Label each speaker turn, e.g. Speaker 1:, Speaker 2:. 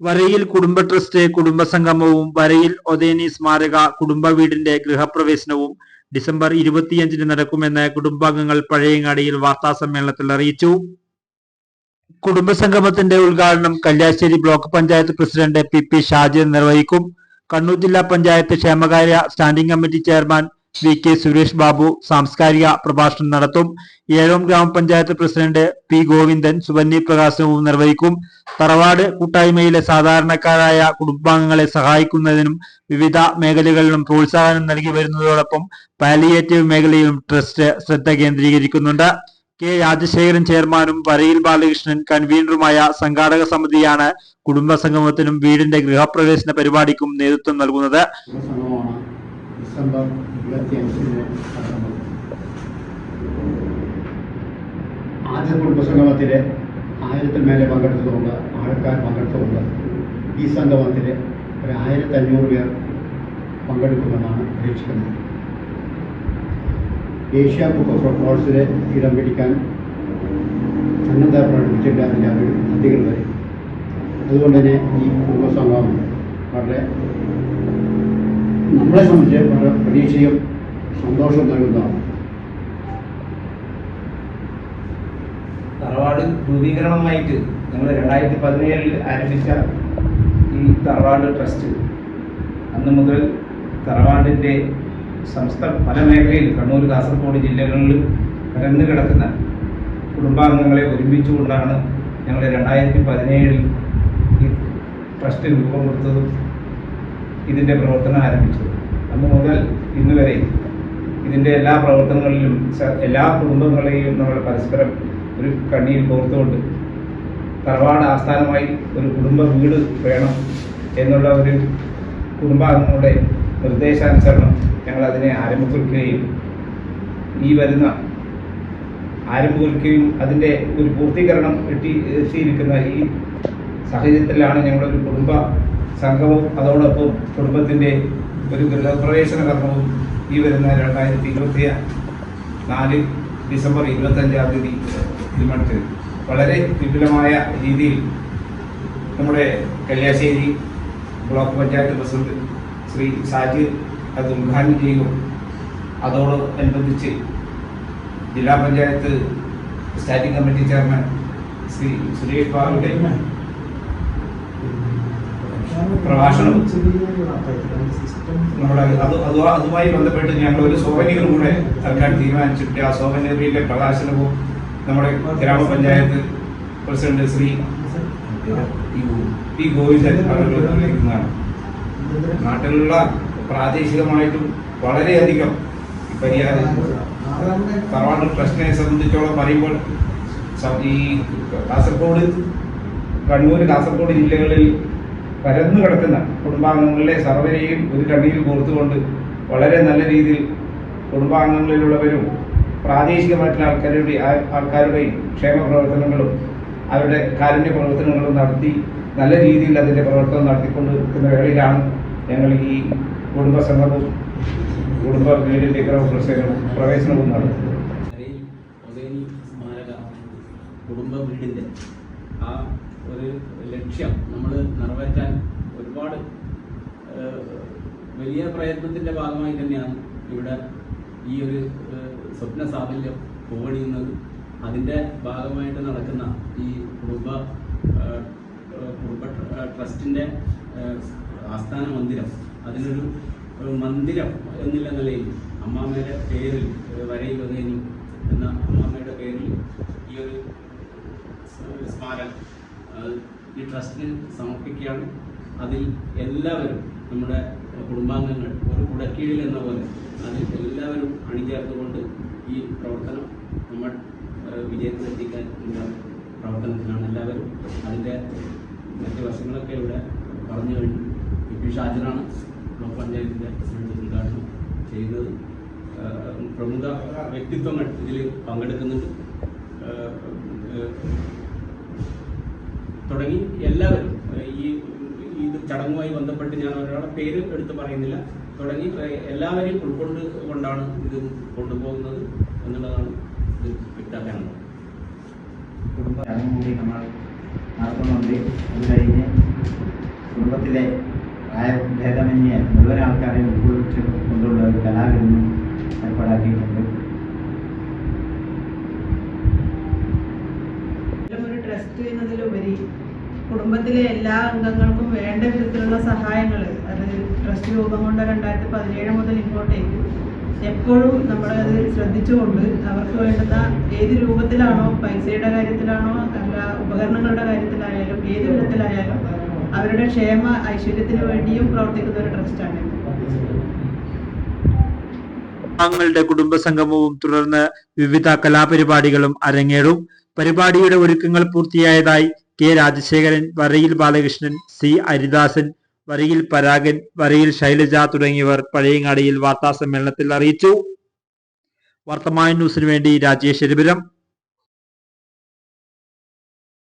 Speaker 1: വരയിൽ കുടുംബ ട്രസ്റ്റ് കുടുംബസംഗമവും വരയിൽ ഒതേനി സ്മാരക കുടുംബ വീടിന്റെ ഗൃഹപ്രവേശനവും ഡിസംബർ ഇരുപത്തിയഞ്ചിന് നടക്കുമെന്ന് കുടുംബാംഗങ്ങൾ പഴയങ്ങാടിയിൽ വാർത്താ സമ്മേളനത്തിൽ അറിയിച്ചു. കുടുംബസംഗമത്തിന്റെ ഉദ്ഘാടനം Kalliasseri block panchayat president P P Shaji നിർവഹിക്കും. കണ്ണൂർ ജില്ലാ പഞ്ചായത്ത് ക്ഷേമകാര്യ standing committee chairman V K Suresh Babu സാംസ്കാരിക പ്രഭാഷണം നടത്തും. ഏഴോം ഗ്രാമപഞ്ചായത്ത് പ്രസിഡന്റ് പി ഗോവിന്ദൻ സുബന്നി പ്രകാശനവും നിർവഹിക്കും. തറവാട് കൂട്ടായ്മയിലെ സാധാരണക്കാരായ കുടുംബാംഗങ്ങളെ സഹായിക്കുന്നതിനും വിവിധ മേഖലകളിലും പ്രോത്സാഹനം നൽകി വരുന്നതോടൊപ്പം പാലിയേറ്റീവ് മേഖലയിലും ട്രസ്റ്റ് ശ്രദ്ധ കേന്ദ്രീകരിക്കുന്നുണ്ട്. കെ രാജശേഖരൻ ചെയർമാനും വരയിൽ ബാലകൃഷ്ണൻ കൺവീനറുമായ സംഘാടക സമിതിയാണ് കുടുംബ കുടുംബസംഗമത്തിനും വീടിന്റെ ഗൃഹപ്രവേശന പരിപാടിക്കും നേതൃത്വം നൽകുന്നത്.
Speaker 2: ഡിസംബർ ആദ്യ കുടുംബസംഗമത്തിലെ ആയിരത്തിൽ മേലെ പങ്കെടുത്തതുകൊണ്ട് ആൾക്കാർ പങ്കെടുത്തുകൊണ്ട് ഈ സംഗമത്തിൽ ഒരു ആയിരത്തി അഞ്ഞൂറ് പേർ പങ്കെടുക്കുമെന്നാണ് പ്രതീക്ഷിക്കുന്നത്. ഏഷ്യ ബുക്ക് ഓഫ് റെക്കോർഡ്സിൽ ഇടം പിടിക്കാൻ സന്നദ്ധ പ്രകടിപ്പിച്ചിട്ടുണ്ട് അതിന്റെ അധികൃതർ അതുകൊണ്ട് തന്നെ ഈ കുടുംബസംഗമം വളരെ നമ്മളെ സംബന്ധിച്ച് പ്രതീക്ഷയും സന്തോഷം നൽകുന്നതാണ്.
Speaker 3: തറവാട് രൂപീകരണമായിട്ട് നമ്മൾ രണ്ടായിരത്തി പതിനേഴിൽ ആരംഭിച്ച ഈ തറവാട് ട്രസ്റ്റ് അന്ന് മുതൽ തറവാടിന്റെ സംസ്ഥ പല മേഖലയിൽ കണ്ണൂർ കാസർഗോഡ് ജില്ലകളിൽ പരന്നു കിടക്കുന്ന കുടുംബാംഗങ്ങളെ ഒരുമിച്ചുകൊണ്ടാണ് ഞങ്ങൾ രണ്ടായിരത്തി പതിനേഴിൽ ഈ ട്രസ്റ്റ് രൂപം കൊടുത്തതും ഇതിന്റെ പ്രവർത്തനം ആരംഭിച്ചത്. അന്ന് മുതൽ ഇന്ന് വരെ ഇതിന്റെ എല്ലാ പ്രവർത്തനങ്ങളിലും എല്ലാ കുടുംബങ്ങളെയും നമ്മൾ പരസ്പരം ഒരു കണ്ണിയിൽ കോർത്തുകൊണ്ട് തറവാട് ആസ്ഥാനമായി ഒരു കുടുംബ വീട് വേണം എന്നുള്ള ഒരു കുടുംബാംഗങ്ങളുടെ നിർദ്ദേശാനുസരണം ഞങ്ങൾ അതിനെ ആരംഭിക്കുകയും ഈ വരുന്ന ആരംഭിക്കുകയും അതിന്റെ ഒരു പൂർത്തീകരണം എത്തി എത്തിയിരിക്കുന്ന ഈ സാഹചര്യത്തിലാണ് ഞങ്ങളൊരു കുടുംബ സംഘവും അതോടൊപ്പം കുടുംബത്തിന്റെ ഒരു ഗൃഹപ്രവേശന കർമ്മവും ഈ വരുന്ന രണ്ടായിരത്തി ഇരുപത്തി നാല് ഡിസംബർ ഇരുപത്തഞ്ചാം തീയതി തീരുമാനിച്ചത് വളരെ വിപുലമായ രീതിയിൽ നമ്മുടെ കല്യാശ്ശേരി ബ്ലോക്ക് പഞ്ചായത്ത് പ്രസിഡന്റ് ശ്രീ സാജി അത് ഉദ്ഘാടനം ചെയ്യും അതോടനുബന്ധിച്ച് ജില്ലാ panchayat standing committee chairman Shri Suresh ബാബുയുടെ പ്രഭാഷണം നമ്മുടെ അത് അത് അതുമായി ബന്ധപ്പെട്ട് ഞങ്ങൾ ഒരു സോവനീർ കൂടെ സർക്കാർ തീരുമാനിച്ചിട്ട് ആ സോവനീറിന്റെ പ്രകാശനവും നമ്മുടെ ഗ്രാമപഞ്ചായത്ത് പ്രസിഡന്റ് ശ്രീ പി ഗോവിന്ദൻ നാട്ടിലുള്ള പ്രാദേശികമായിട്ടും വളരെയധികം പരിഹാരം തറവാട് ട്രസ്റ്റിനെ സംബന്ധിച്ചോളം പറയുമ്പോൾ ഈ കാസർഗോഡ് കണ്ണൂർ കാസർഗോഡ് ജില്ലകളിൽ പരന്നു കിടക്കുന്ന കുടുംബാംഗങ്ങളിലെ സർവരെയും ഒരു കണ്ണിയിൽ കോർത്തുകൊണ്ട് വളരെ നല്ല രീതിയിൽ കുടുംബാംഗങ്ങളിലുള്ളവരും പ്രാദേശികമായിട്ടുള്ള ആൾക്കാരുടെ ആൾക്കാരുടെയും ക്ഷേമ പ്രവർത്തനങ്ങളും അവരുടെ കാരുണ്യ പ്രവർത്തനങ്ങളും നടത്തി നല്ല രീതിയിൽ അതിന്റെ പ്രവർത്തനം നടത്തിക്കൊണ്ട് നിൽക്കുന്ന വേളയിലാണ് ഞങ്ങൾ ഈ കുടുംബസംഘവും കുടുംബ വീടിന്റെ ഗൃഹപ്രവേശനവും പ്രവേശനവും നടത്തുന്നത്.
Speaker 4: കുടുംബ വീടിന്റെ ആ ഒരു ലക്ഷ്യം നിറവേറ്റാൻ ഒരുപാട് വലിയ പ്രയത്നത്തിന്റെ ഭാഗമായി തന്നെയാണ് ഇവിടെ ഈ ഒരു സ്വപ്ന സാഫല്യം പൂവണിയുന്നത്. അതിന്റെ ഭാഗമായിട്ട് നടക്കുന്ന ഈ കുടുംബ കുടുംബ ട്ര- ട്രസ്റ്റിന്റെ ആസ്ഥാന മന്ദിരം അതിനൊരു മന്ദിരം എന്നുള്ള നിലയിൽ അമ്മാമ്മയുടെ പേരിൽ വരയിൽ വന്നതിനു എന്ന അമ്മാമ്മയുടെ പേരിൽ ഈ ഒരു സ്മാരകം ഈ ട്രസ്റ്റിന് സമർപ്പിക്കുകയാണ്. അതിൽ എല്ലാവരും നമ്മുടെ കുടുംബാംഗങ്ങൾ ഒരു കുടക്കീഴിൽ എന്ന പോലെ അതിൽ എല്ലാവരും അണിചേർന്നുകൊണ്ട് ഈ പ്രവർത്തനം നമ്മൾ വിജയത്തിലെത്തിക്കാൻ ഉള്ള പ്രവർത്തനത്തിലാണ് എല്ലാവരും. അതിന്റെ മറ്റ് വശങ്ങളൊക്കെ ഇവിടെ പറഞ്ഞു കഴിഞ്ഞു. പി ഷാജനാണ് ബ്ലോക്ക് പഞ്ചായത്തിന്റെ പ്രസിഡന്റ് ഉദ്ഘാടനം ചെയ്യുന്നത്. പ്രമുഖ വ്യക്തിത്വങ്ങൾ ഇതിൽ പങ്കെടുക്കുന്നുണ്ട്. തുടങ്ങി എല്ലാവരും ഈ ഇത് ചടങ്ങുമായി ബന്ധപ്പെട്ട് ഞാൻ ഒരാളുടെ പേര് എടുത്ത് പറയുന്നില്ല. തുടങ്ങി എല്ലാവരെയും ഉൾക്കൊണ്ട് കൊണ്ടാണ് ഇത് കൊണ്ടുപോകുന്നത് എന്നുള്ളതാണ് ഇത് വ്യക്തമാക്കാനുള്ളത്.
Speaker 5: കുടുംബ ചടങ്ങ് കൂടി നമ്മൾ നടത്തുന്നുണ്ട്. അത് കഴിഞ്ഞ് കുടുംബത്തിലെ പ്രായഭേദമന്യേ മുഴുവൻ ആൾക്കാരെ ഉൾക്കൊള്ളിച്ച് കൊണ്ടുള്ള ഒരു കലാവിരുന്നും ഏർപ്പാടാക്കിയിട്ടുണ്ട്.
Speaker 6: ഒരു ട്രസ്റ്റ് എന്നതിലുപരി കുടുംബത്തിലെ എല്ലാ അംഗങ്ങൾക്കും വേണ്ട വിധത്തിലുള്ള സഹായങ്ങൾ അത് ട്രസ്റ്റ് രൂപം കൊണ്ട രണ്ടായിരത്തി പതിനേഴ് മുതൽ ഇങ്ങോട്ടേക്ക് എപ്പോഴും നമ്മളത് ശ്രദ്ധിച്ചുകൊണ്ട് അവർക്ക് വേണ്ടുന്ന ഏത് രൂപത്തിലാണോ പൈസയുടെ കാര്യത്തിലാണോ അല്ല ഉപകരണങ്ങളുടെ കാര്യത്തിലായാലും ഏത് വിധത്തിലായാലും അവരുടെ ക്ഷേമ ഐശ്വര്യത്തിന് വേണ്ടിയും പ്രവർത്തിക്കുന്ന ഒരു ട്രസ്റ്റാണ്
Speaker 1: അംഗങ്ങളുടെ കുടുംബസംഗമവും തുടർന്ന് വിവിധ കലാപരിപാടികളും അരങ്ങേറും. പരിപാടിയുടെ ഒരുക്കങ്ങൾ പൂർത്തിയായതായി കെ രാജശേഖരൻ വരയിൽ ബാലകൃഷ്ണൻ സി ഹരിദാസൻ വരയിൽ പരാഗൻ വരയിൽ ശൈലജ തുടങ്ങിയവർ പഴയങ്ങാടിയിൽ വാർത്താ സമ്മേളനത്തിൽ അറിയിച്ചു. വർത്തമാന ന്യൂസിനു വേണ്ടി രാജേഷ് എരിപുരം.